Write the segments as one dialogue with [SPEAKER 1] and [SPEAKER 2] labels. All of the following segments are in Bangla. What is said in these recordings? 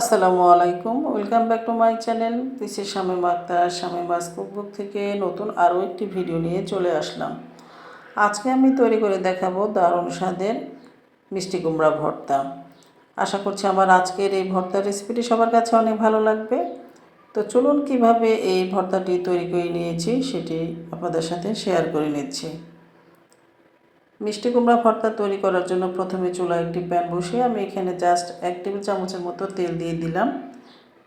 [SPEAKER 1] আসসালামু আলাইকুম। Welcome back to my channel this is Shamim Akhtar Shamim cookbook থেকে নতুন আরও একটি ভিডিও নিয়ে চলে আসলাম। আজকে আমি তৈরি করে দেখাবো দারুণ স্বাদের মিষ্টি কুমড়া ভর্তা। আশা করছি আমার আজকের এই ভর্তার রেসিপিটি সবার কাছে অনেক ভালো লাগবে। তো চলুন কীভাবে এই ভর্তাটি তৈরি করে নিয়েছি সেটি আপনাদের সাথে শেয়ার করে নিচ্ছি। মিষ্টি কুমড়া ভর্তা তৈরি করার জন্য প্রথমে চুলা একটি প্যান বসিয়ে আমি এখানে জাস্ট এক টেবিল চামচের মতো তেল দিয়ে দিলাম।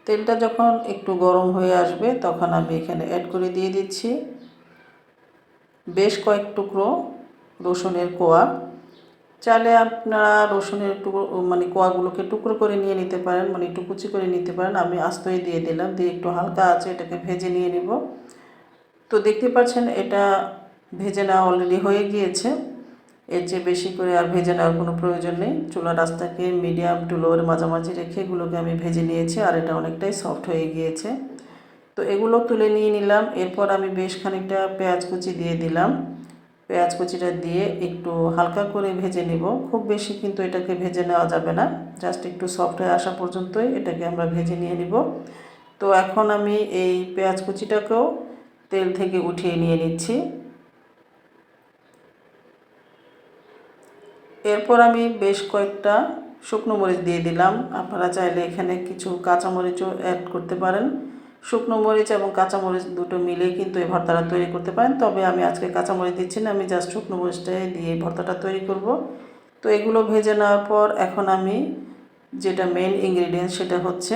[SPEAKER 1] তেলটা যখন একটু গরম হয়ে আসবে, তখন আমি এখানে অ্যাড করে দিয়ে দিচ্ছি বেশ কয়েক টুকরো রসুনের কোয়া। চাইলে আপনারা রসুনের টুকরো মানে কোয়াগুলোকে টুকরো করে নিয়ে নিতে পারেন মানে একটু কুচি করে নিতে পারেন। আমি আস্তই দিয়ে দিলাম, দিয়ে একটু হালকা আছে, এটাকে ভেজে নিয়ে নিব। তো দেখতে পাচ্ছেন, এটা ভেজে নেওয়া অলরেডি হয়ে গিয়েছে। এর চেয়ে বেশি করে আর ভেজে নেওয়ার কোনো প্রয়োজন নেই। চুলা রাস্তাকে মিডিয়াম টু লোয়ের মাঝামাঝি রেখে এগুলোকে আমি ভেজে নিয়েছি আর এটা অনেকটাই সফট হয়ে গিয়েছে। তো এগুলো তুলে নিয়ে নিলাম। এরপর আমি বেশ খানিকটা পেঁয়াজ কুচি দিয়ে দিলাম। পেঁয়াজ কুচিটা দিয়ে একটু হালকা করে ভেজে নেব। খুব বেশি কিন্তু এটাকে ভেজে নেওয়া যাবে না। জাস্ট একটু সফট হয়ে আসা পর্যন্তই এটাকে আমরা ভেজে নিয়ে নিব। তো এখন আমি এই পেঁয়াজ কুচিটাকেও তেল থেকে উঠিয়ে নিয়ে নিচ্ছি। এরপর আমি বেশ কয়েকটা শুকনো মরিচ দিয়ে দিলাম। আপনারা চাইলে এখানে কিছু কাঁচামরিচও অ্যাড করতে পারেন। শুকনো মরিচ এবং কাঁচামরিচ দুটো মিলে কিন্তু এই ভর্তাটা তৈরি করতে পারেন। তবে আমি আজকে কাঁচামরিচ দিচ্ছি না, আমি জাস্ট শুকনো মরিচটাই দিয়ে এই ভর্তাটা তৈরি করব। তো এগুলো ভেজে নেওয়ার পর এখন আমি যেটা মেন ইনগ্রিডিয়েন্টস সেটা হচ্ছে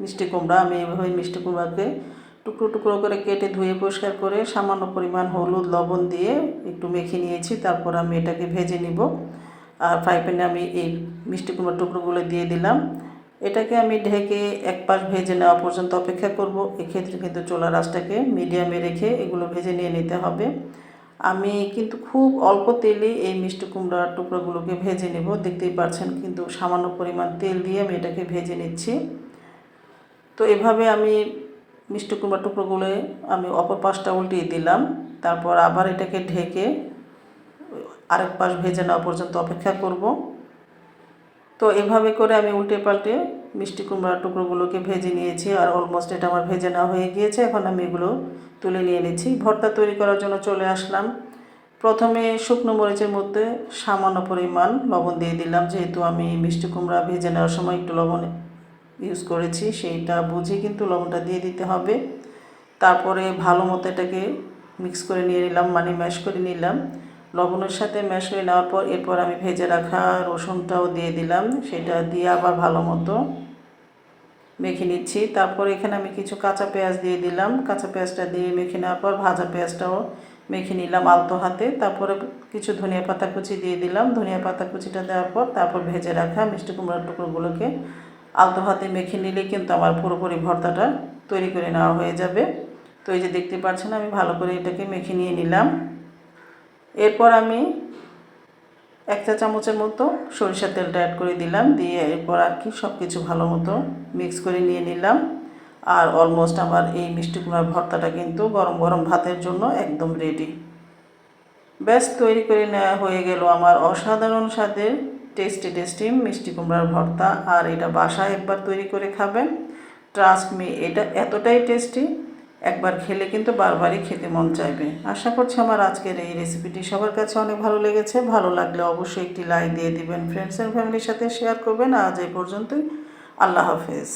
[SPEAKER 1] মিষ্টি কুমড়া। আমি এইভাবে মিষ্টি কুমড়াকে টুকরো টুকরো করে কেটে ধুয়ে পরিষ্কার করে সামান্য পরিমাণ হলুদ, লবণ দিয়ে একটু মেখে নিয়েছি। তারপর আমি এটাকে ভেজে নিব। আর ফ্রাই প্যানে আমি এই মিষ্টি কুমড়োর টুকরোগুলো দিয়ে দিলাম। এটাকে আমি ঢেকে এক পাশ ভেজে নেওয়া পর্যন্ত অপেক্ষা করব। এক্ষেত্রে কিন্তু চোলা রাসটাকে মিডিয়ামে রেখে এগুলো ভেজে নিয়ে নিতে হবে। আমি কিন্তু খুব অল্প তেলে এই মিষ্টি কুমড়ার টুকরোগুলোকে ভেজে নেব। দেখতেই পাচ্ছেন কিন্তু সামান্য পরিমাণ তেল দিয়ে আমি এটাকে ভেজে নিচ্ছি। তো এভাবে আমি মিষ্টি কুমড়া টুকরোগুলো আমি অপর পাশটা উল্টিয়ে দিলাম। তারপর আবার এটাকে ঢেকে আরেক পাশ ভেজে নেওয়া পর্যন্ত অপেক্ষা করব। তো এভাবে করে আমি উল্টে পাল্টে মিষ্টি কুমড়ার টুকরোগুলোকে ভেজে নিয়েছি আর অলমোস্ট এটা আমার ভেজে নেওয়া হয়ে গিয়েছে। এখন আমি এগুলো তুলে নিয়ে নিচ্ছি। ভর্তা তৈরি করার জন্য চলে আসলাম। প্রথমে শুকনো মরিচের মধ্যে সামান্য পরিমাণ লবণ দিয়ে দিলাম। যেহেতু আমি মিষ্টি কুমড়া ভেজে নেওয়ার সময় একটু লবণ ইউজ করেছি, সেইটা বুঝে কিন্তু লবণটা দিয়ে দিতে হবে। তারপরে ভালো মতো এটাকে মিক্স করে নিয়ে নিলাম মানে ম্যাশ করে নিলাম। লবণের সাথে ম্যাশ করে নেওয়ার পর এরপর আমি ভেজে রাখা রসুনটাও দিয়ে দিলাম, সেটা দিয়ে আবার ভালো মতো মেখে নিচ্ছি। তারপর এখানে আমি কিছু কাঁচা পেঁয়াজ দিয়ে দিলাম। কাঁচা পেঁয়াজটা দিয়ে মেখে নেওয়ার পর ভাজা পেঁয়াজটাও মেখে নিলাম আলতো হাতে। তারপরে কিছু ধনিয়া পাতা কুচি দিয়ে দিলাম। ধনিয়া পাতা কুচিটা দেওয়ার পর তারপর ভেজে রাখা মিষ্টি কুমড়ার টুকরোগুলোকে আলতো হাতে মেখে নিলে কিন্তু আমার পুরোপুরি ভর্তাটা তৈরি করে নেওয়া হয়ে যাবে। তো এই যে দেখতে পাচ্ছেন, আমি ভালো করে এটাকে মেখে নিয়ে নিলাম। এরপর আমি এক চা চামচের মতো সরিষার তেলটা অ্যাড করে দিলাম, দিয়ে এরপর আর কি সব কিছু ভালো মতো মিক্স করে নিয়ে নিলাম। আর অলমোস্ট আমার এই মিষ্টি কুমড়ার ভর্তাটা কিন্তু গরম গরম ভাতের জন্য একদম রেডি ব্যাস, তৈরি করে নেওয়া হয়ে গেল আমার অসাধারণ স্বাদের টেস্টি টেস্টি মিষ্টি কুমড়ার ভর্তা। আর এটা বাসায় একবার তৈরি করে খাবেন। ট্রাস্ট মি এটা এতটাই টেস্টি, একবার খেলে কিন্তু বারবারই খেতে মন চাইবে। আশা করছি আমার আজকের এই রেসিপিটি সবার কাছে অনেক ভালো লেগেছে। ভালো লাগলে অবশ্যই একটি লাইক দিয়ে দিবেন। ফ্রেন্ডস অ্যান্ড ফ্যামিলির সাথে শেয়ার করবেন। আজ এই পর্যন্তই। আল্লাহ হাফেজ।